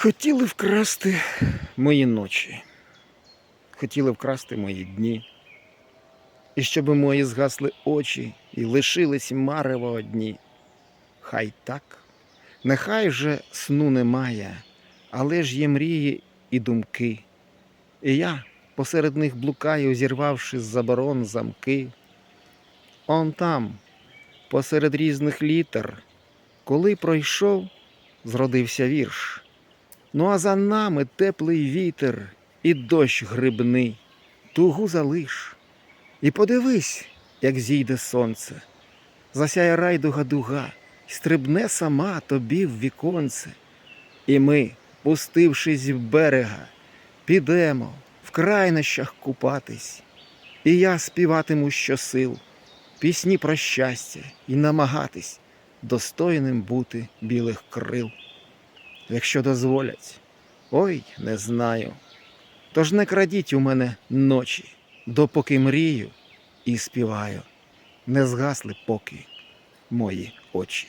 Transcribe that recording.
Хотіли вкрасти мої ночі, хотіли вкрасти мої дні, і щоб мої згасли очі і лишились марево одні. Хай так, нехай же сну немає, але ж є мрії і думки. І я посеред них блукаю, зірвавши з заборон замки. Он там, посеред різних літер, коли пройшов, зродився вірш. Ну а за нами теплий вітер і дощ грибний. Тугу залиш. І подивись, як зійде сонце. Засяє райдуга дуга, й стрибне сама тобі в віконце. І ми, пустившись в берега, підемо в крайнощах купатись. І я співатиму щосил, пісні про щастя і намагатись достойним бути білих крил якщо дозволять. Ой, не знаю. Тож не крадіть у мене ночі, допоки мрію і співаю, не згасли поки мої очі.